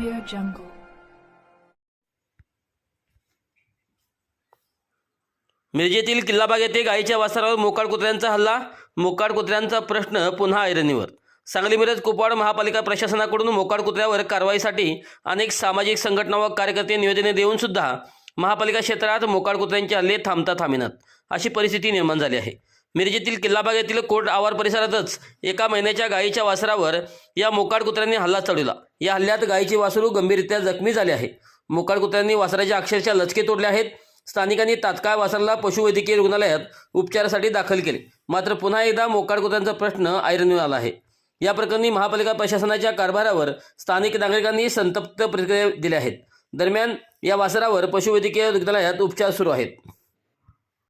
jungle. मिरजेतील किल्लाबाग येथे गायीच्या वासरावर मोकाड कुत्र्यांचा हल्ला. मोकाड कुत्र्यांचा प्रश्न पुन्हा ऐरणीवर. सांगली मिरज कुपवाड महापालिका प्रशासनाकडून मोकाड कुत्र्यावर कारवाईसाठी अनेक सामाजिक संघटना व कार्यकर्ते निवेदने देऊन सुद्धा महापालिका क्षेत्रात मोकाड कुत्र्यांचे हल्ले थांबता थांबिनात. अशी परिस्थिती निर्माण झाली आहे. मिरजेतील किल्लाबाग येथील कोर्ट आवार परिसरातच एका महिन्याच्या गायीच्या वासरावर या मोकाड कुत्र्यांनी हल्ला चढवला. या हल्ल्यात गायीचे वासरू गंभीररित्या जखमी झाले आहे. मोकाड कुत्र्यांनी वासराच्या अक्षरशः लचके तोडले आहेत. स्थानिकांनी तात्काळ वासराला पशुवैद्यकीय रुग्णालयात उपचारासाठी दाखल केले. मात्र पुन्हा एकदा मोकाड कुत्र्यांचा प्रश्न ऐरणीवर आला आहे. या प्रकरणी महापालिका प्रशासनाच्या कारभारावर स्थानिक नागरिकांनी संतप्त प्रतिक्रिया दिल्या आहेत. दरम्यान या वासरावर पशुवैद्यकीय रुग्णालयात उपचार सुरू आहेत.